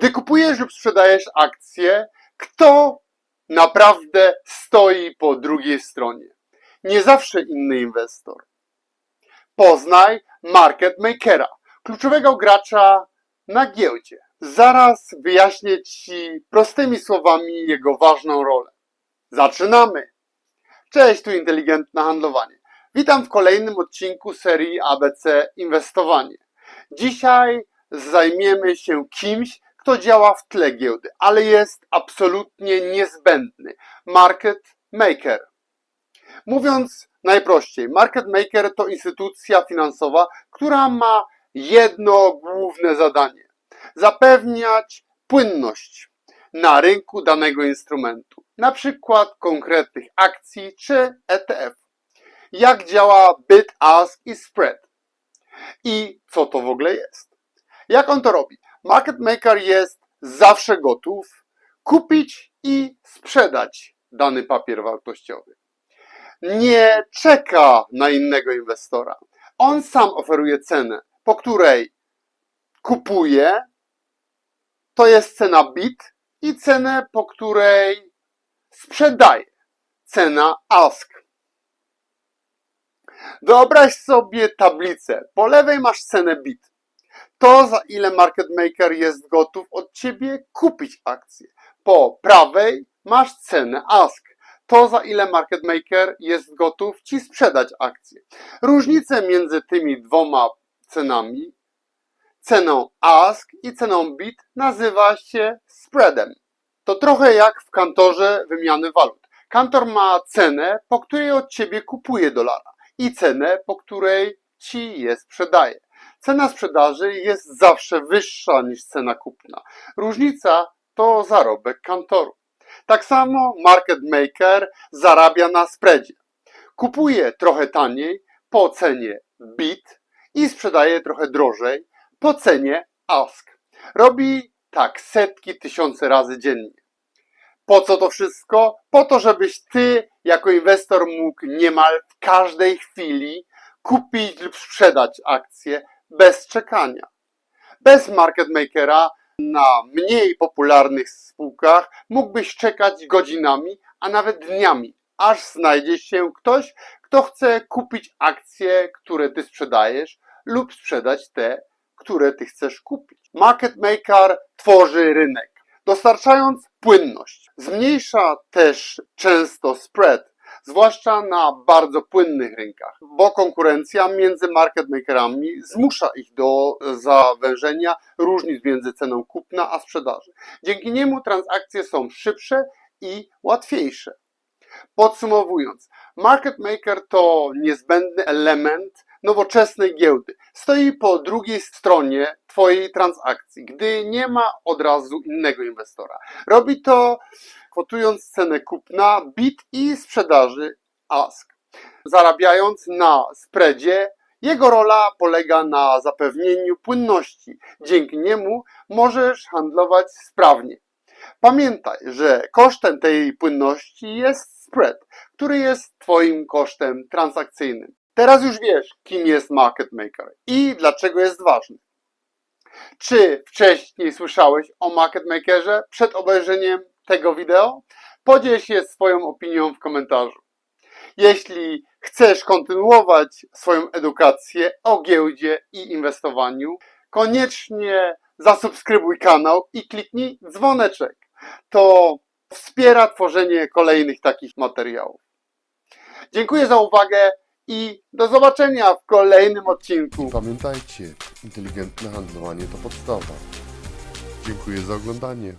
Gdy kupujesz lub sprzedajesz akcje, kto naprawdę stoi po drugiej stronie? Nie zawsze inny inwestor. Poznaj market makera, kluczowego gracza na giełdzie. Zaraz wyjaśnię Ci prostymi słowami jego ważną rolę. Zaczynamy! Cześć, tu inteligentne handlowanie. Witam w kolejnym odcinku serii ABC Inwestowanie. Dzisiaj zajmiemy się kimś, kto działa w tle giełdy, ale jest absolutnie niezbędny. Market maker. Mówiąc najprościej, market maker to instytucja finansowa, która ma jedno główne zadanie: zapewniać płynność na rynku danego instrumentu, na przykład konkretnych akcji czy ETF. Jak działa bid, ask i spread? I co to w ogóle jest? Jak on to robi? Market maker jest zawsze gotów kupić i sprzedać dany papier wartościowy. Nie czeka na innego inwestora. On sam oferuje cenę, po której kupuje, to jest cena bid i cenę, po której sprzedaje, cena ask. Wyobraź sobie tablicę. Po lewej masz cenę bid. To za ile market maker jest gotów od ciebie kupić akcję. Po prawej masz cenę ask. To za ile market maker jest gotów ci sprzedać akcję. Różnicę między tymi dwoma cenami, ceną ask i ceną bid, nazywa się spreadem. To trochę jak w kantorze wymiany walut. Kantor ma cenę, po której od ciebie kupuje dolara i cenę, po której ci je sprzedaje. Cena sprzedaży jest zawsze wyższa niż cena kupna. Różnica to zarobek kantoru. Tak samo market maker zarabia na spreadzie. Kupuje trochę taniej po cenie bid i sprzedaje trochę drożej po cenie ask. Robi tak setki, tysiące razy dziennie. Po co to wszystko? Po to, żebyś ty jako inwestor mógł niemal w każdej chwili kupić lub sprzedać akcje bez czekania. Bez market makera na mniej popularnych spółkach mógłbyś czekać godzinami, a nawet dniami, aż znajdzie się ktoś, kto chce kupić akcje, które ty sprzedajesz lub sprzedać te, które ty chcesz kupić. Market maker tworzy rynek, dostarczając płynność. Zmniejsza też często spread, zwłaszcza na bardzo płynnych rynkach, bo konkurencja między market makerami zmusza ich do zawężenia różnic między ceną kupna a sprzedaży. Dzięki niemu transakcje są szybsze i łatwiejsze. Podsumowując, market maker to niezbędny element nowoczesnej giełdy. Stoi po drugiej stronie Twojej transakcji, gdy nie ma od razu innego inwestora. Robi to kwotując cenę kupna, bid i sprzedaży ask. Zarabiając na spreadzie, jego rola polega na zapewnieniu płynności. Dzięki niemu możesz handlować sprawnie. Pamiętaj, że kosztem tej płynności jest spread, który jest Twoim kosztem transakcyjnym. Teraz już wiesz, kim jest market maker i dlaczego jest ważny. Czy wcześniej słyszałeś o market makerze przed obejrzeniem tego wideo? Podziel się swoją opinią w komentarzu. Jeśli chcesz kontynuować swoją edukację o giełdzie i inwestowaniu, koniecznie zasubskrybuj kanał i kliknij dzwoneczek. To wspiera tworzenie kolejnych takich materiałów. Dziękuję za uwagę i do zobaczenia w kolejnym odcinku. Pamiętajcie, inteligentne handlowanie to podstawa. Dziękuję za oglądanie.